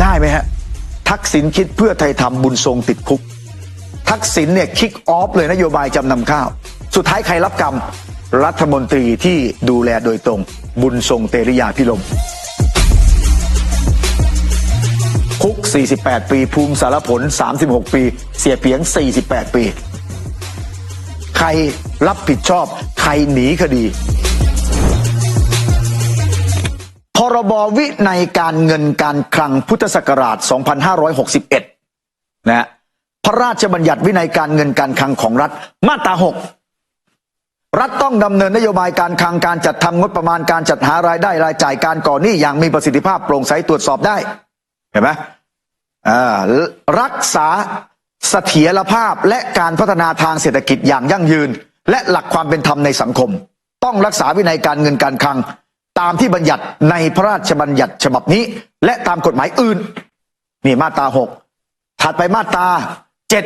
ำได้ไหมฮะ ทักษิณคิดเพื่อไทยทำบุญทรงติดคุก ทักษิณเนี่ยคิกออฟเลยนโยบายจำนำข้าว สุดท้ายใครรับกรรม รัฐมนตรีที่ดูแลโดยตรง บุญทรงเตริยาพิรมคุก 48 ปี ภูมิสารผล 36 ปี เสียเพียง 48 ปี ใครรับผิดชอบ ใครหนีคดี รบวินัยการเงินการคลังพุทธศักราช 2561 นะฮะพระราชบัญญัติวินัยการเงินการคลังของรัฐมาตรา 6 รัฐต้องดำเนินนโยบายการคลังการจัดทำงบประมาณการจัดหารายได้รายจ่ายการก่อหนี้อย่างมีประสิทธิภาพโปร่งใสตรวจสอบได้ เห็นไหมรักษาเสถียรภาพและการพัฒนาทางเศรษฐกิจอย่างยั่งยืน และหลักความเป็นธรรมในสังคม ต้องรักษาวินัยการเงินการคลัง ตามที่บัญญัติในพระราชบัญญัติฉบับนี้ และตามกฎหมายอื่น นี่มาตราหกถัดไปมาตราเจ็ด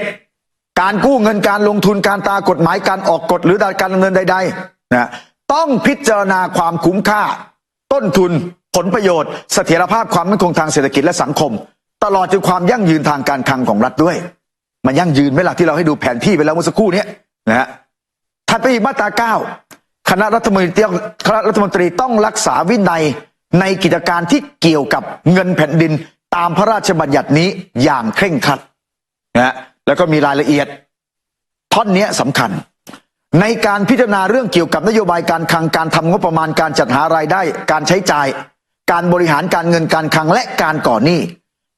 การกู้เงินการลงทุนการตากฎหมายการออกกฎหรือการดำเนินใดๆนะต้องพิจารณาความคุ้มค่า ต้นทุน ผลประโยชน์ เสถียรภาพความมั่นคงทางเศรษฐกิจและสังคม ตลอดจนความยั่งยืนทางการคลังของรัฐด้วย มันยั่งยืนไหมล่ะที่เราให้ดูแผนที่ไปแล้วเมื่อสักครู่นี้นะฮะถัดไปอีกมาตราเก้า คณะรัฐมนตรีคณะรัฐมนตรีต้องรักษาวินัยในกิจการที่เกี่ยวกับเงินแผ่นดินตามพระราชบัญญัตินี้อย่างเคร่งครัดนะฮะแล้วก็มีรายละเอียด ท่อนนี้สำคัญ ในการพิจารณาเรื่องเกี่ยวกับนโยบายการคลังการทำงบประมาณการจัดหารายได้ การใช้จ่าย การบริหารการเงินการคลังและการก่อหนี้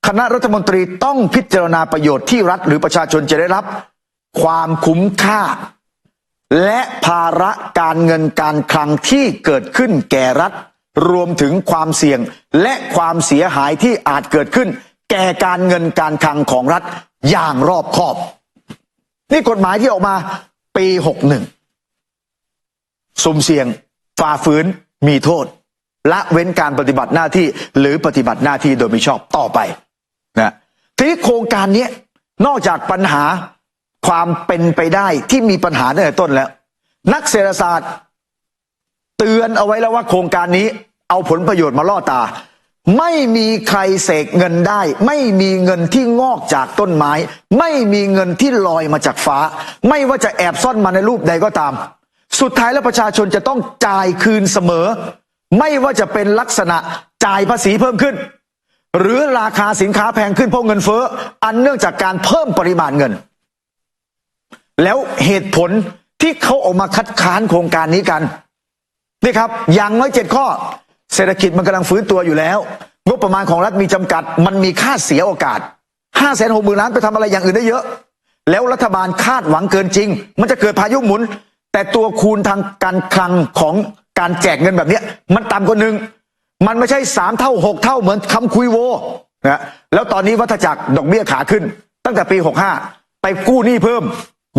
คณะรัฐมนตรีต้องพิจารณาประโยชน์ที่รัฐหรือประชาชนจะได้รับ ความคุ้มค่า และภาระการเงินการคลังที่เกิดขึ้นแก่รัฐ รวมถึงความเสี่ยงและความเสียหายที่อาจเกิดขึ้น แก่การเงินการคลังของรัฐอย่างรอบคอบ นี่กฎหมายที่ออกมาปี61สุ่มเสี่ยง ฝ่าฝืนมีโทษ ละเว้นการปฏิบัติหน้าที่หรือปฏิบัติหน้าที่โดยมิชอบต่อไปนะทีนี้โครงการนี้นอกจากปัญหา ความเป็นไปได้ที่มีปัญหาตั้งแต่ต้นแล้ว นักเศรษฐศาสตร์ เตือนเอาไว้แล้วว่าโครงการนี้เอาผลประโยชน์มาล่อตา ไม่มีใครเสกเงินได้ ไม่มีเงินที่งอกจากต้นไม้ ไม่มีเงินที่ลอยมาจากฟ้า ไม่ว่าจะแอบซ่อนมาในรูปใดก็ตาม สุดท้ายแล้วประชาชนจะต้องจ่ายคืนเสมอ ไม่ว่าจะเป็นลักษณะจ่ายภาษีเพิ่มขึ้น หรือราคาสินค้าแพงขึ้นเพราะเงินเฟ้ออันเนื่องจากการเพิ่มปริมาณเงิน แล้วเหตุผลที่เขาออกมาคัดค้านโครงการนี้กันนี่ครับอย่างน้อยเจ็ดข้อ เศรษฐกิจมันกำลังฟื้นตัวอยู่แล้ว งบประมาณของรัฐมีจำกัด มันมีค่าเสียโอกาสห้าแสนหกหมื่นล้านไปทำอะไรอย่างอื่นได้เยอะ แล้วรัฐบาลคาดหวังเกินจริง มันจะเกิดพายุหมุน แต่ตัวคูณทางการคลังของการแจกเงินแบบนี้มันต่ำกว่าหนึ่งมันไม่ใช่สามเท่าหกเท่าเหมือนคำคุยโวนะแล้วตอนนี้วัฏจักรดอกเบี้ยขาขึ้น ตั้งแต่ปีหกห้าไปกู้หนี้เพิ่ม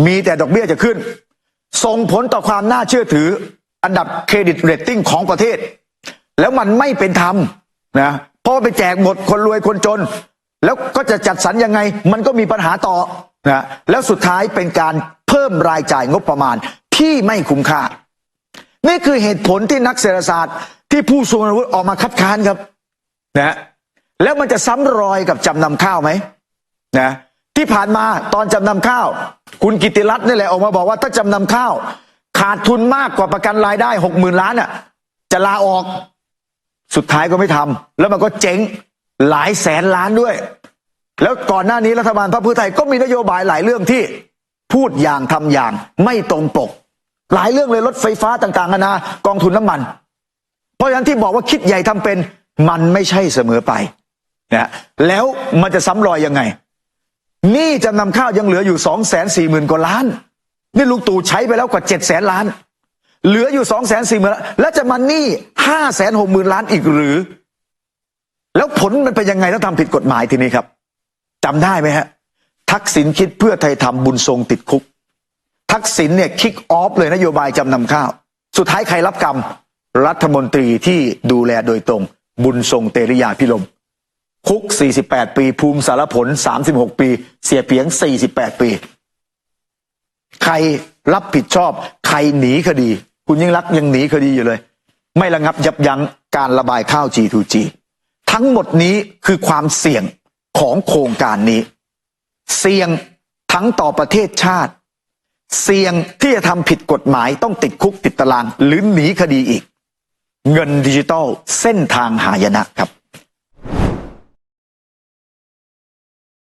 มีแต่ดอกเบี้ยจะขึ้น ส่งผลต่อความน่าเชื่อถือ อันดับเครดิตเรตติ้งของประเทศ แล้วมันไม่เป็นธรรมนะเพราะไปแจกหมดคนรวยคนจน แล้วก็จะจัดสรรยังไง มันก็มีปัญหาต่อนะแล้วสุดท้ายเป็นการเพิ่มรายจ่ายงบประมาณที่ไม่คุ้มค่า นี่คือเหตุผลที่นักเศรษฐศาสตร์ ที่ผู้ทรงอาวุธออกมาคัดค้านครับนะแล้วมันจะซ้ำรอยกับจำนำข้าวไหมนะที่ผ่านมาตอนจำนำข้าว คุณกิติรัตน์นี่แหละออกมาบอกว่าถ้าจำนำข้าว ขาดทุนมากกว่าประกันรายได้หกหมื่นล้านอะ จะลาออก สุดท้ายก็ไม่ทำแล้วมันก็เจ๊งหลายแสนล้านด้วย แล้วก่อนหน้านี้รัฐบาลพรรคเพื่อไทยก็มีนโยบายหลายเรื่องที่พูดอย่างทำอย่างไม่ตรงปก หลายเรื่องเลยรถไฟฟ้าต่างๆนานากองทุนน้ำมัน เพราะฉะนั้นที่บอกว่าคิดใหญ่ทำเป็นมันไม่ใช่เสมอไปนะแล้วมันจะซ้ำรอยยังไง หนี้จำนำข้าวยังเหลืออยู่สองแสนสี่หมื่นกว่าล้าน นี่ลุงตู่ใช้ไปแล้วกว่าเจ็ดแสนล้าน เหลืออยู่สองแสนสี่หมื่นแล้วจะมาหนี้ห้าแสนหกหมื่นล้านอีกหรือ แล้วผลมันเป็นยังไงถ้าทำผิดกฎหมายทีนี้ครับจำได้ไหมฮะ ทักษิณคิดเพื่อไทยทำบุญทรงติดคุก ทักษิณเนี่ยคิกออฟเลยนโยบายจำนำข้าว สุดท้ายใครรับกรรม รัฐมนตรีที่ดูแลโดยตรง บุญทรงเตริยาพิรม คุก 48 ปี ภูมิสารผล 36 ปี เสียเพียง 48 ปี ใครรับผิดชอบ ใครหนีคดี คุณยิ่งรักยังหนีคดีอยู่เลย ไม่ระงับยับยั้งการระบายข้าว G2G ทั้งหมดนี้คือความเสี่ยงของโครงการนี้ เสี่ยงทั้งต่อประเทศชาติ เสี่ยงที่จะทำผิดกฎหมายต้องติดคุกติดตาราง หรือหนีคดีอีก เงินดิจิตอลเส้นทางหายนะครับ